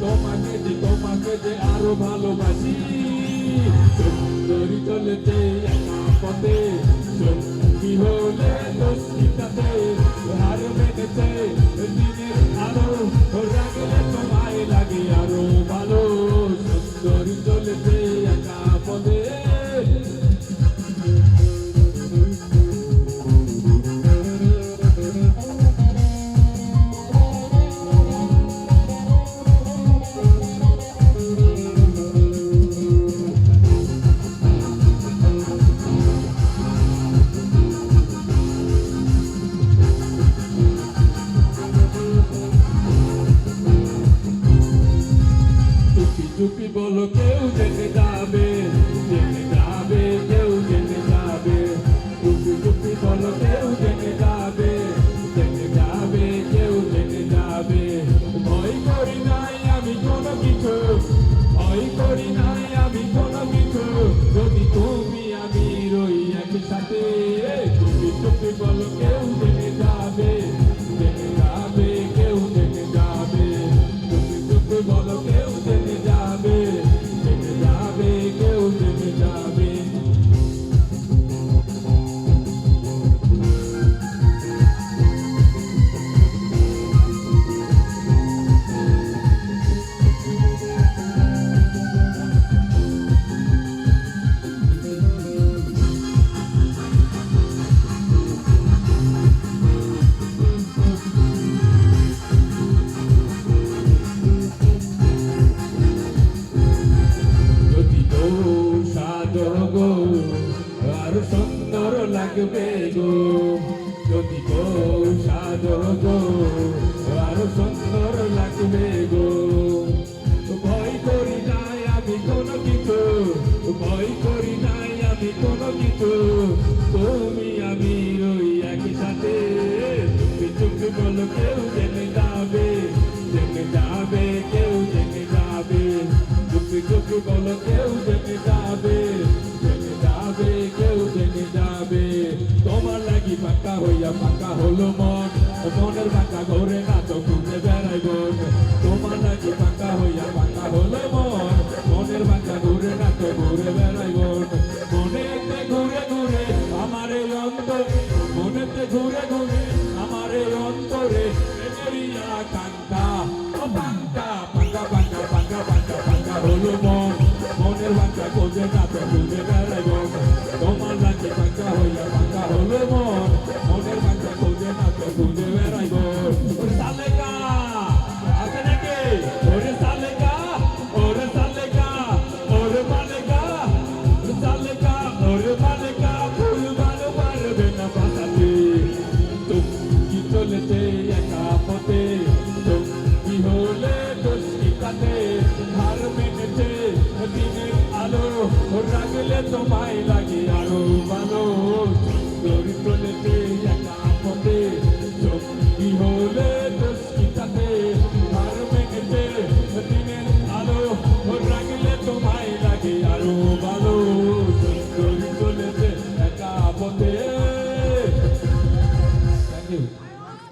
তোমাকে যে তোমাকে যে আরও ভালোবাসি। সুন্দরী চলেছে পথে সঙ্গী হলে দোষ আর সুন্দর লাগবে গো। যদি গো সাজর আর সুন্দর লাগবে গো। ভয় করি নাই আমি কোনো কিছু, ভয় করি নাই আমি কোনো কিছু। তুমি আমি ওই একই সাথে, তুমি চুপ বল, কেউ জেনে যাবে জেনে যাবে, কেউ জেনে যাবে। চুপি চুপি বল, কেউ যাবে কেউ জেনে যাবে তোমার লাগি পাকা হইয়া পাকা হলো মন। যেতে একা পথে আলো। রাখলে তোমায় লাগে